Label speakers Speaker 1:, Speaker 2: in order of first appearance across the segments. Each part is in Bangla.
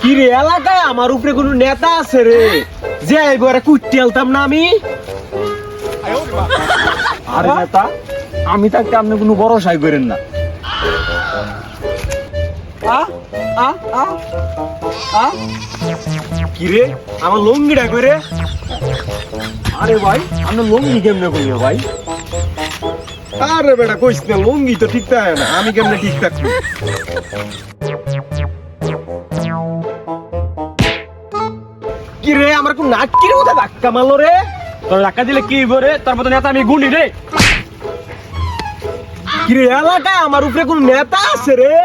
Speaker 1: কি রে এলাকায় আমার উপরে কোনো নেতা আছে রে? যে এবারে কুটতে আলতাম না আমি?
Speaker 2: আরে নেতা আমি থাকতে আপনি কোনো ভরসাই করেন না।
Speaker 1: আ আ আ আ। কি রে আমার লঙ্গিটা করে
Speaker 2: আরে ভাই আপনি লঙ্গি কেমনে করল ভাই?
Speaker 1: আরে বেটা কইস না লঙ্গি তো ঠিক থাকে না আমি কেমনে ঠিক থাকব? নাটকির মধ্যে ধাক্কা মারলো রে।
Speaker 2: তোর ধাক্কা দিলে কি করে তার মতো নেতা আমি গুলি রে।
Speaker 1: কি রে এলাকায় আমার উপরে কোন নেতা আছে রে?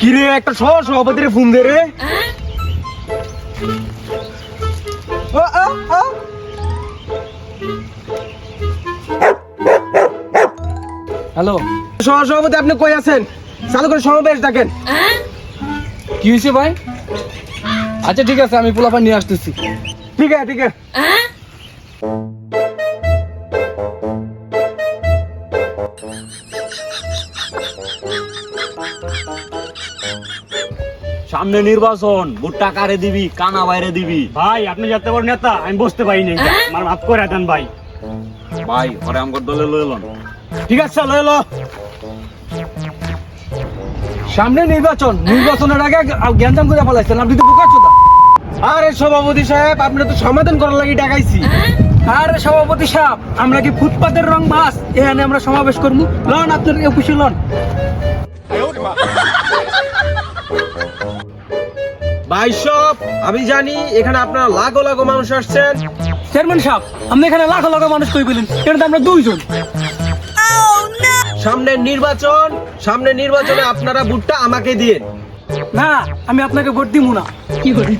Speaker 1: কি রে একটা সহ সভাপতির ফোন দে রে।
Speaker 2: হ্যালো।
Speaker 1: সহ সভাপতি আপনি কই আছেন? চালু করে সমাবেশ দেখেন।
Speaker 2: কি হয়েছে ভাই? আচ্ছা ঠিক আছে আমি পোলাপা নিয়ে আসতেছি।
Speaker 1: ঠিক আছে ঠিক আছে।
Speaker 2: সামনে নির্বাচন ভুট্টা কারে দিবি কানা বাইরে দিবি। ভাই আপনি যেতে বড় নেতা আমি বসতে পারিনি আমার মাফ করে দেন ভাই। ভাই ওরে আমার দলে লইলন
Speaker 1: ঠিক আছে চলো এলো
Speaker 2: সামনে নির্বাচন নির্বাচনের আগে জ্ঞানজাম করে ফেলাইছেন আপনি তো বোকা চোদা।
Speaker 1: আরে সভাপতি সাহেব আপনি তো সমাধান করার লাগি ডাকাইছি।
Speaker 2: আরে সভাপতি সাহেব আমরা কি ফুটপাতের রং মাস এখানে আমরা সমাবেশ করব লন আপনার খুশি লন।
Speaker 1: ভাই সব আমি জানি এখানে আপনারা লাখো লাখো মানুষ আসছেন।
Speaker 2: চেয়ারম্যান সাহেব আপনি এখানে লাখো লাখো মানুষ কই বলেন এখানে তো আমরা দুইজন।
Speaker 1: সামনে নির্বাচন সামনে নির্বাচনে আপনারা ভোটটা আমাকে দিয়ে
Speaker 2: না আমি আপনাকে ভোট দিব না। কি করি?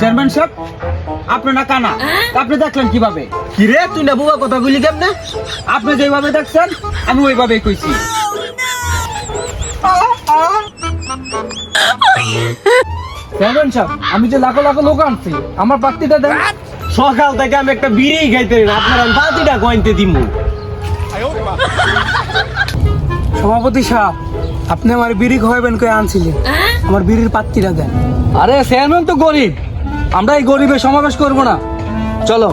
Speaker 2: চেয়ারম্যান সাহেব কানা আপনি দেখলেন কীভাবে?
Speaker 1: কি রে তুই না বুবা কথা কেমনে?
Speaker 2: আপনি যেভাবে দেখছেন আমি ওইভাবেই কইছি। চেয়ারম্যান সাহেব আমি যে লাখো লাখো লোক আনছি আমার প্রার্থীটা দেন।
Speaker 1: সকাল থেকে আমি একটা বিড়ি খাইতে আপনারা বাতিটা গয়নতে দিব
Speaker 2: সভাপতি সাহেব আপনি আমার বিড়ি খাওয়াবেন কই আনছিলেন? আমার বিড়ির পাত্রীরা দেন। আরে চেয়ারম্যান তো গরিব। আমরা এই গরিবের সমাবেশ করব না। চলো।